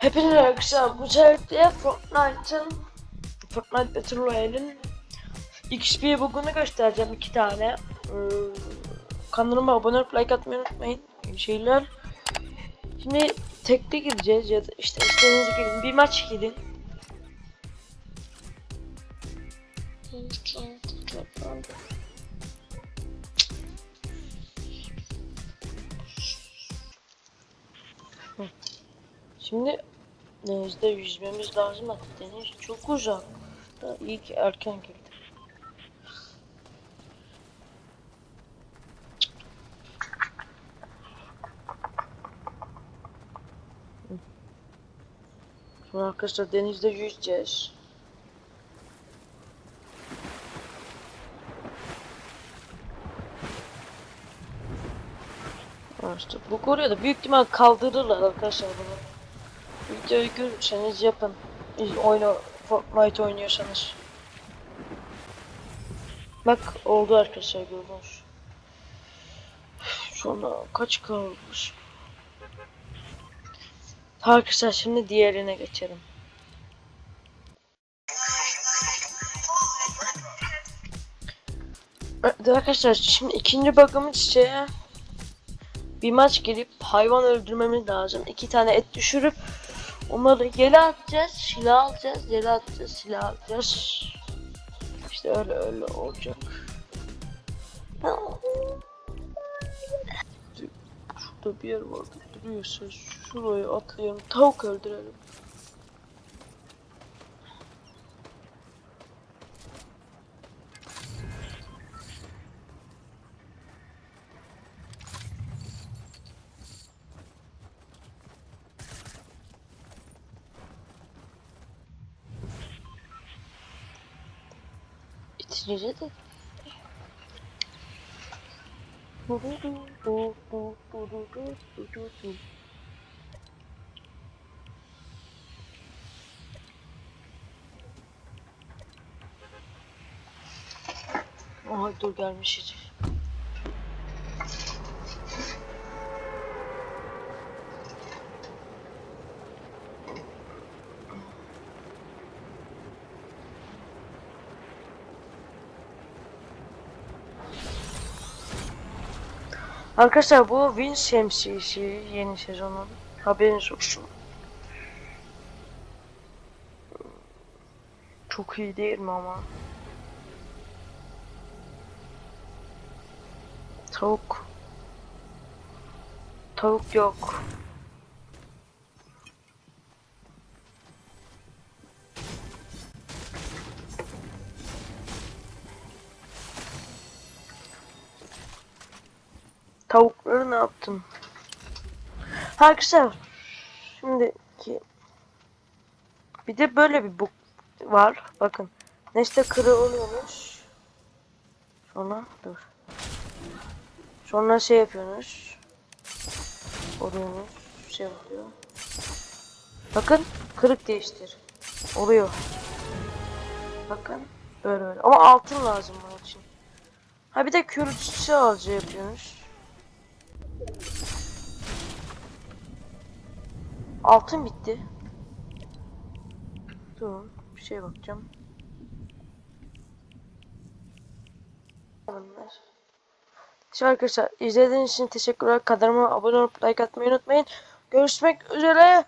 Hepinize arkadaşlar bu sefer Fortnite'ın Fortnite Battle Royale'in XP bugünü göstereceğim iki tane. Ee, kanalıma abone olup like atmayı unutmayın. Şeyler. Şimdi tekli gireceğiz ya da işte istediğiniz girin. Bir maç girin. Şimdi denizde yüzmemiz lazım ama deniz çok uzak. Da iyi ki erken girdik. Şimdi arkadaşlar denizde yüzeceğiz. İşte bu koruyor büyük ihtimal kaldırırlar arkadaşlar bunu. Videoyu görürseniz yapın. Oyunu Fortnite oynuyorsanız. Bak oldu arkadaşlar gördünüz. Sonra kaç kalmış? Arkadaşlar şimdi diğerine geçelim. Evet arkadaşlar şimdi ikinci bug'ımız şey bir maç girip hayvan öldürmemiz lazım. İki tane et düşürüp onları yere atacağız, silah alacağız, yere atacağız, silah alacağız. İşte öyle öyle olacak. Şurada bir yer vardı duruyorsa şuraya atlayalım. Tavuk öldürelim. De Aha dur gelmiş hiç. Arkadaşlar bu Win şemsiyesi yeni sezonun. Haberiniz olsun. Çok iyi değil mi ama? Tavuk. Tavuk yok. Tavukları ne yaptım? Arkadaşlar şimdiki bir de böyle bir bug var. Bakın. Nesne kırı oluyormuş. Sonra dur. Sonra şey yapıyorsunuz. Oluyormuş. Şey oluyor. Bakın kırık değiştir. Oluyor. Bakın böyle böyle. Ama altın lazım bunun için. Ha bir de kürtçü ağacı yapıyorsunuz. Altın bitti. Dur, bir şeye bakacağım. Bunlar. İşte arkadaşlar izlediğiniz için teşekkürler. Kanalıma abone olup like atmayı unutmayın. Görüşmek üzere.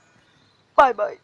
Bay bay.